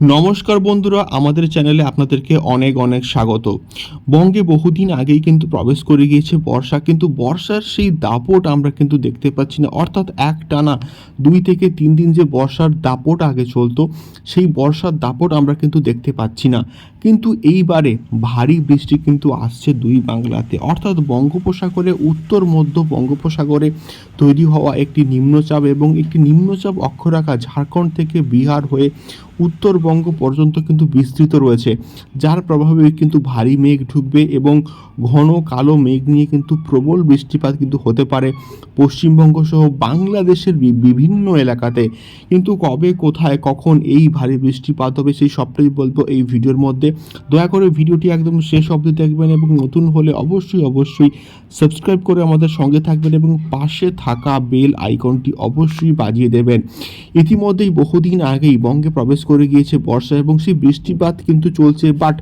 নমস্কার বন্ধুরা, আমাদের চ্যানেলে আপনাদেরকে অনেক অনেক স্বাগত। বঙ্গে বহুদিন আগেই কিন্তু প্রবেশ করে গিয়েছে বর্ষা, কিন্তু বর্ষার সেই দাপট আমরা কিন্তু দেখতে পাচ্ছি না। অর্থাৎ এক টানা দুই থেকে তিন দিন যে বর্ষার দাপট আগে চলতো, সেই বর্ষার দাপট আমরা কিন্তু দেখতে পাচ্ছি না। কিন্তু এইবারে ভারী বৃষ্টি কিন্তু আসছে দুই বাংলাতে। অর্থাৎ বঙ্গোপসাগরে, উত্তর মধ্য বঙ্গোপসাগরে তৈরি হওয়া একটি নিম্নচাপ এবং একটি নিম্নচাপ অক্ষরেখা ঝাড়খণ্ড থেকে বিহার হয়ে উত্তরবঙ্গ পর্যন্ত কিন্তু বিস্তৃত রয়েছে, যার প্রভাবে কিন্তু ভারী মেঘ ঢুকবে এবং ঘন কালো মেঘ নিয়ে কিন্তু প্রবল বৃষ্টিপাত কিন্তু হতে পারে। পশ্চিমবঙ্গ সহ বাংলাদেশের বিভিন্ন এলাকাতে কিন্তু কবে, কোথায়, কখন এই ভারী বৃষ্টিপাত হবে সেই সবটাই বলব এই ভিডিওর মধ্যে। দয়া করে ভিডিওটি একদম শেষ অবধি দেখবেন এবং নতুন হলে অবশ্যই অবশ্যই সাবস্ক্রাইব করে আমাদের সঙ্গে থাকবেন এবং পাশে থাকা বেল আইকনটি অবশ্যই বাজিয়ে দেবেন। ইতিমধ্যেই বহুদিন আগেই বঙ্গে প্রবেশ করে গিয়েছে বর্ষা এবং সেই বৃষ্টিপাত কিন্তু চলছে বাট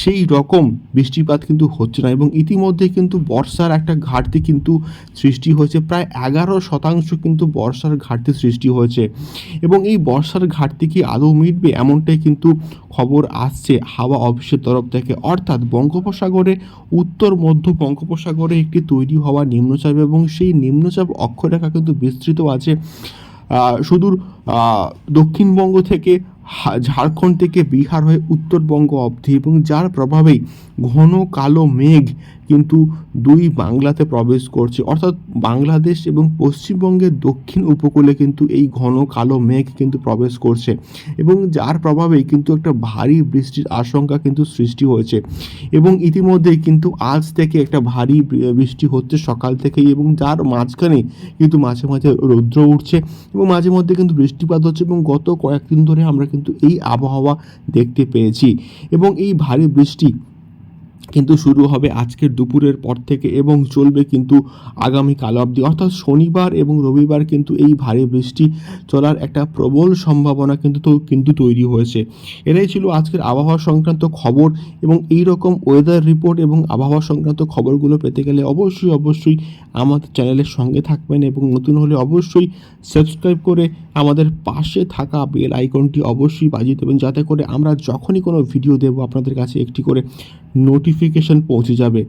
সেই রকম বৃষ্টিপাত কিন্তু হচ্ছে না এবং ইতিমধ্যে কিন্তু বর্ষার একটা ঘাটতি কিন্তু সৃষ্টি হয়েছে। প্রায় এগারো শতাংশ কিন্তু বর্ষার ঘাটতি সৃষ্টি হয়েছে এবং এই বর্ষার ঘাটতি কি আদৌ মিটবে এমনটাই কিন্তু খবর আসছে হাওয়া অফিসের তরফ থেকে। অর্থাৎ বঙ্গোপসাগরে, উত্তর মধ্য বঙ্গোপসাগরে একটি তৈরি হওয়া নিম্নচাপ এবং সেই নিম্নচাপ অক্ষরেখা কিন্তু বিস্তৃত আছে। সুদূর দক্ষিণবঙ্গ থেকে ঝাড়খণ্ড থেকে বিহার হয়ে উত্তরবঙ্গ অবধি এবং যার প্রভাবেই ঘন কালো মেঘ কিন্তু দুই বাংলাতে প্রবেশ করছে। অর্থাৎ বাংলাদেশ এবং পশ্চিমবঙ্গের দক্ষিণ উপকূলে কিন্তু এই ঘন কালো মেঘ কিন্তু প্রবেশ করছে এবং যার প্রভাবেই কিন্তু একটা ভারী বৃষ্টির আশঙ্কা কিন্তু সৃষ্টি হয়েছে। এবং ইতিমধ্যেই কিন্তু আজ থেকে একটা ভারী বৃষ্টি হচ্ছে সকাল থেকেই এবং যার মাঝখানে কিন্তু মাঝে মাঝে রৌদ্র উঠছে এবং মাঝে মধ্যে কিন্তু বৃষ্টিপাত হচ্ছে এবং গত কয়েকদিন ধরে আমরা কিন্তু এই আবহাওয়া দেখতে পেয়েছি। এবং এই ভারী বৃষ্টি কিন্তু শুরু হবে আজকের দুপুরের পর থেকে এবং চলবে কিন্তু আগামীকাল অবধি। অর্থাৎ শনিবার এবং রবিবার কিন্তু এই ভারী বৃষ্টি চলার একটা প্রবল সম্ভাবনা কিন্তু তো কিন্তু তৈরি হয়েছে। এটাই ছিল আজকের আবহাওয়া সংক্রান্ত খবর এবং এই রকম ওয়েদার রিপোর্ট এবং আবহাওয়া সংক্রান্ত খবরগুলো পেতে গেলে অবশ্যই অবশ্যই আমাদের চ্যানেলের সঙ্গে থাকবেন এবং নতুন হলে অবশ্যই সাবস্ক্রাইব করে আমাদের পাশে থাকা বেল আইকনটি অবশ্যই বাজিয়ে দেবেন। যাতে করে আমরা যখনই কোনো ভিডিও দেব আপনাদের কাছে একটি করে নোটিফিকেশন পৌঁছে যাবে।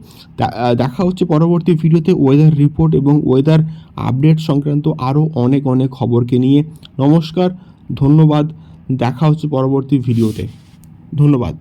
দেখা হচ্ছে পরবর্তী ভিডিওতে ওয়েদার রিপোর্ট এবং ওয়েদার আপডেট সংক্রান্ত আরও অনেক অনেক খবরকে নিয়ে। নমস্কার, ধন্যবাদ, দেখা হচ্ছে পরবর্তী ভিডিওতে। ধন্যবাদ।